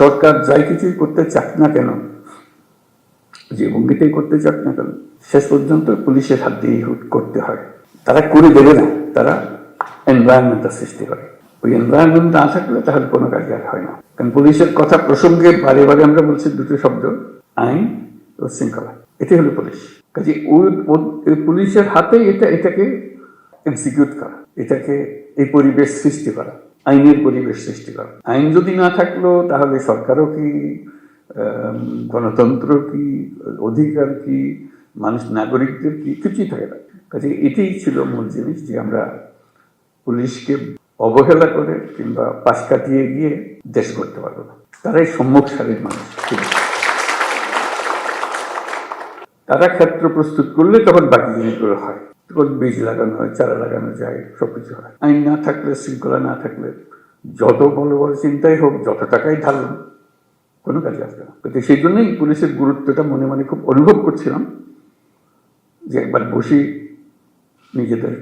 সরকার যাই কিছুই করতে চাক না কেন যে ভঙ্গিতেই করতে চাক না কেন, শেষ পর্যন্ত পুলিশের হাত দিয়েই করতে হয়। তারা করে দেবে না, তারা এনভায়রনমেন্টটা সৃষ্টি করে। ওই এনভায়রনমেন্ট না থাকলে তাহলে কোনো কাজ আর হয় না। কারণ পুলিশের কথা প্রসঙ্গে বারে বারে আমরা বলছি দুটো শব্দ, আইন ও শৃঙ্খলা। এটাই হলো পুলিশ। কাজে ওই পুলিশের হাতেই এটা এটাকে এক্সিকিউট করা, এটাকে এই পরিবেশ সৃষ্টি করা। আইনের পরিবেশ সৃষ্টি করা। আইন যদি না থাকল, তাহলে সরকারও কি গণতন্ত্র কি, অধিকার কি, মানুষ, নাগরিকদের কি, কিছুই থাকে না। কাজে এটাই ছিল মূল জিনিস যে আমরা পুলিশকে অবহেলা করে কিংবা পাশ কাটিয়ে গিয়ে দেশ করতে পারব না। তারাই সম্মুখ সারির মানুষ। তারা ক্ষেত্র প্রস্তুত করলে তখন বাকি জিনিসগুলো হয়। বীজ লাগানো হয়, চারা লাগানো যায়, সবকিছু হয়। আইন না থাকলে, শৃঙ্খলা না থাকলে, যত বড় বড় চিন্তাই হোক, যত টাকাই ঢালুন কোনো কাজে আসবে না। কিন্তু সেই জন্যই পুলিশের গুরুত্বটা মনে মনে খুব অনুভব করছিলাম যে একবার বসি, নিজেদের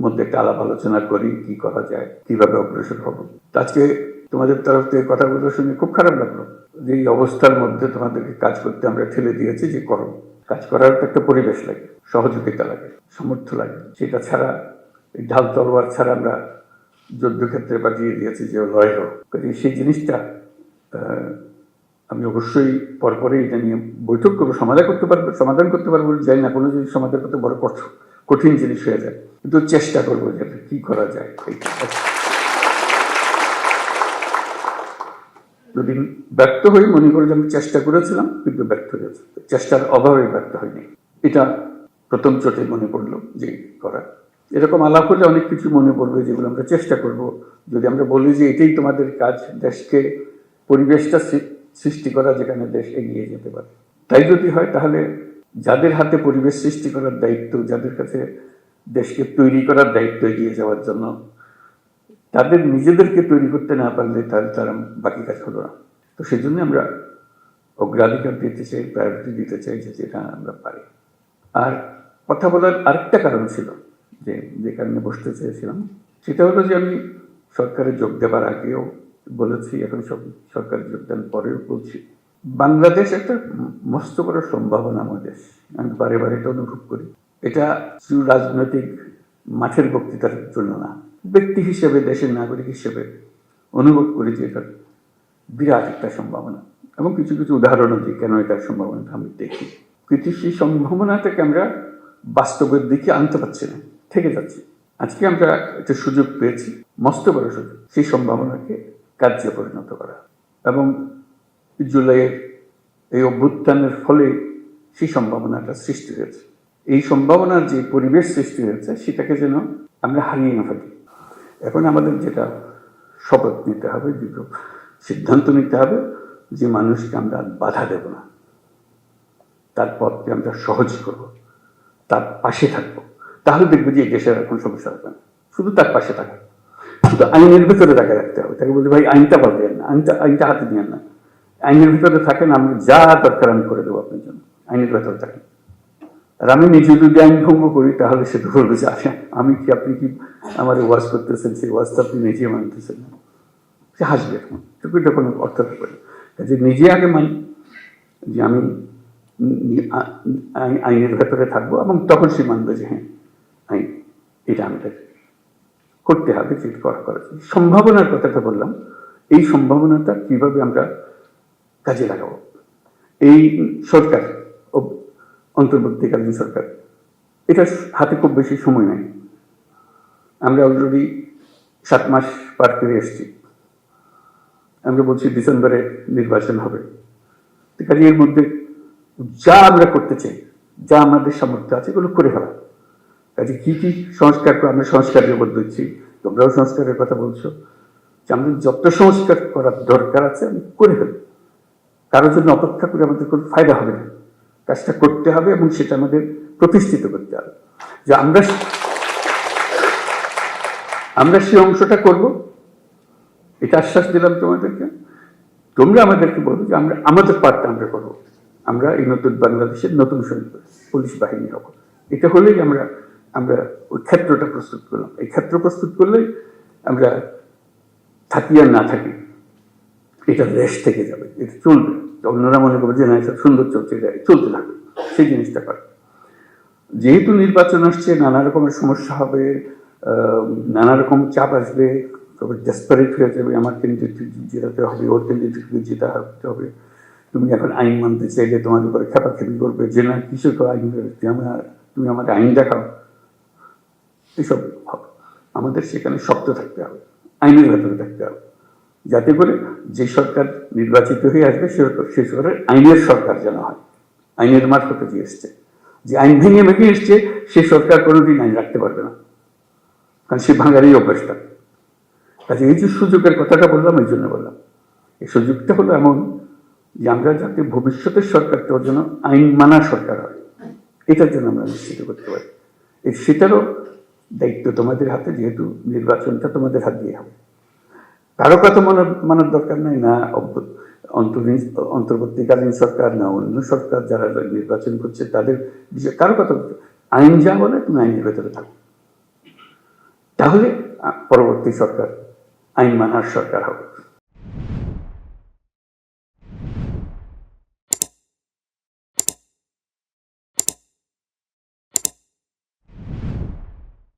মধ্যে একটা আলাপ আলোচনা করি, কি করা যায়, কীভাবে অগ্রসর হব। আজকে তোমাদের তরফ থেকে কথাগুলো শুনে খুব খারাপ লাগল যে এই অবস্থার মধ্যে তোমাদেরকে কাজ করতে আমরা ঠেলে দিয়েছি, যে করো। কাজ করার একটা পরিবেশ লাগে, সহযোগিতা লাগে, সামর্থ্য লাগে। সেটা ছাড়া, এই ঢাল তলোয়ার ছাড়া আমরা যুদ্ধক্ষেত্রে পাঠিয়ে দিয়েছি যে লড়াই হোক। সেই জিনিসটা আমি অবশ্যই পরপরই এটা নিয়ে বৈঠক করব, সমাধান করতে পারব, সমাধান করতে পারব যাই না, কোনো জিনিস সমাধান করতে বড় কঠ- কঠিন জিনিস হয়ে যায়। কিন্তু চেষ্টা করব যে কি করা যায়। যদি ব্যর্থ হই, মনে করে যে আমি চেষ্টা করেছিলাম, কিন্তু ব্যর্থ হয়েছে চেষ্টার অভাবে ব্যর্থ হয়নি এটা প্রথম চোটে মনে পড়ল যে করা এরকম আলাপ হলে অনেক কিছু মনে পড়বে যেগুলো আমরা চেষ্টা করব। যদি আমরা বলি যে এটাই তোমাদের কাজ, দেশকে পরিবেশটা সৃষ্টি করা যেখানে দেশ এগিয়ে যেতে পারে। তাই যদি হয়, তাহলে যাদের হাতে পরিবেশ সৃষ্টি করার দায়িত্ব, যাদের কাছে দেশকে তৈরি করার দায়িত্ব এগিয়ে যাওয়ার জন্য তাদের নিজেদেরকে তৈরি করতে না পারলে তাহলে তারা বাকি কাজ হলো না। তো সেই জন্য আমরা অগ্রাধিকার দিতে চাই প্রায়োরিটি দিতে চাই যে যেটা আমরা পারি। আর কথা বলার আরেকটা কারণ ছিল যে যে কারণে বসতে চেয়েছিলাম, সেটা হলো যে আমি সরকারে যোগ দেবার আগেও বলেছি, এখন সব সরকারে যোগদান পরেও বলছি। বাংলাদেশ একটা মস্ত বড় সম্ভাবনাময় দেশ। আমি বারে বারে এটা অনুভব করি। এটা রাজনৈতিক মাঠের বক্তৃতার জন্য না ব্যক্তি হিসেবে, দেশের নাগরিক হিসেবে অনুভব করি যে এটা বিরাট একটা সম্ভাবনা। এবং কিছু কিছু উদাহরণও দিই কেন এটার সম্ভাবনাটা আমি দেখি। কিন্তু সেই সম্ভাবনাটাকে আমরা বাস্তবের দিকে আনতে পারছি না, থেকে যাচ্ছি। আজকে আমরা একটা সুযোগ পেয়েছি, মস্ত বড় সুযোগ। সেই সম্ভাবনাকে কার্যে পরিণত করা। এবং জুলাইয়ের এই অভ্যুত্থানের ফলে সেই সম্ভাবনাটা সৃষ্টি হয়েছে। এই সম্ভাবনার যে পরিবেশ সৃষ্টি হয়েছে, সেটাকে যেন আমরা হারিয়ে না ফেলি। এখন আমাদের যেটা শপথ নিতে হবে, দুটো সিদ্ধান্ত নিতে হবে যে মানুষকে আমরা বাধা দেব না। তার পথকে আমরা সহজ করব, তার পাশে থাকব। তাহলে দেখব যে দেশের এখন সমস্যা হবে না। শুধু তার পাশে থাকা। শুধু আইনের ভিতরে তাকে রাখতে হবে। তাকে বলতে ভাই, আইনটা পাবেন না। আইনটা আইনটা হাতে নিয়ে না। আইনের ভিতরে থাকেন আমি যা দরকার আমি করে দেবো আপনার জন্য। আইনের ভিতরে থাকেন। আর আমি নিজে যদি আইন ভঙ্গ করি, তাহলে সে তো বলবে যে আচ্ছা আমি কি আপনি কি আমার ওয়াজ করতেছেন? সেই ওয়াজটা আপনি নিজে মানতেছেন না। সে হাসবে এখন। এটা কোনো অর্থ থাকবে না। কাজে নিজে আগে মানি যে, আমি আইনের ভেতরে থাকব। এবং তখন সে মানবে যে হ্যাঁ আইন, এটা আমাদের করতে হবে যে করা করা। সম্ভাবনার কথাটা বললাম। এই সম্ভাবনাটা কীভাবে আমরা কাজে লাগাবো? এই সরকার অন্তর্বর্তীকালীন সরকার। এটা হাতে খুব বেশি সময় নেই। আমরা অলরেডি সাত মাস পার করে এসেছি। আমরা বলছি ডিসেম্বরে নির্বাচন হবে। কাজে এর মধ্যে যা আমরা করতে চাই, যা আমাদের সামর্থ্য আছে, এগুলো করে ফেলা। কাজে কি কি সংস্কার করে, আমরা সংস্কারের উপর দিচ্ছি, তোমরাও সংস্কারের কথা বলছো। যে আমাদের যত সংস্কার করার দরকার আছে, আমি করে ফেলি কারোর জন্য অপেক্ষা করে আমাদের কোনো ফায়দা হবে না। কাজটা করতে হবে এবং সেটা আমাদের প্রতিষ্ঠিত করতে হবে। যে আমরা আমরা সেই অংশটা করব। এটা আশ্বাস দিলাম তোমাদেরকে। তোমরা আমাদেরকে বলো যে আমরা আমাদের পার্টটা আমরা করব। আমরা এই নতুন বাংলাদেশের নতুন সৈনিক, পুলিশ বাহিনী হব। এটা হলেই আমরা আমরা ওই ক্ষেত্রটা প্রস্তুত করলাম। এই ক্ষেত্র প্রস্তুত করলেই আমরা থাকি আর না থাকি। এটা রেশ থেকে যাবে, এটা চলবে। অন্যরা মনে করবে যে, না এটা সুন্দর চলছে, এটা চলতে থাকবে। সেই জিনিসটা করে। যেহেতু নির্বাচন আসছে, নানা রকমের সমস্যা হবে নানা রকম চাপ আসবে, তবে ডেসপারেট হয়ে যাবে, আমার ক্যান্ডিডেটকে জেতাতে হবে, ওর ক্যান্ডিডেটকে জেতাতে হবে। তুমি এখন আইন মানতে চাইলে তোমার উপরে খেপাখেপি করবে, যে, না কিছু তো আইন আমার, তুমি আমাকে আইন দেখাও। এসব হবে। আমাদের সেখানে শক্ত থাকতে হবে, আইনের ভেতরে থাকতে হবে। যাতে করে যে সরকার নির্বাচিত হয়ে আসবে, সে সে সরকার আইনের সরকার যেন হয়। আইনের মারফতে যে এসছে। যে আইন ভেঙে ভেঙে এসছে, সে সরকার কোনোদিন আইন রাখতে পারবে না। কারণ সে ভাঙারই অভ্যাসটা। কাজে এই যে সুযোগের কথাটা বললাম, এই জন্য বললাম। এই সুযোগটা হলো এমন যে আমরা যাতে ভবিষ্যতের সরকারটা যেন আইন মানা সরকার হয়। এটার জন্য আমরা নিশ্চিত করতে পারি। এই সেটারও দায়িত্ব তোমাদের হাতে, যেহেতু নির্বাচনটা তোমাদের হাত দিয়ে হবে। কারও কথা মনে মানার দরকার নাই না অন্তর্বর্তীকালীন সরকার না, অন্য সরকার যারা নির্বাচন করছে, তাদের বিষয়ে কারও কথা আইন যা বলে, তুমি আইনের ভেতরে থাকো। তাহলে পরবর্তী সরকার আইন মানার সরকার হবে।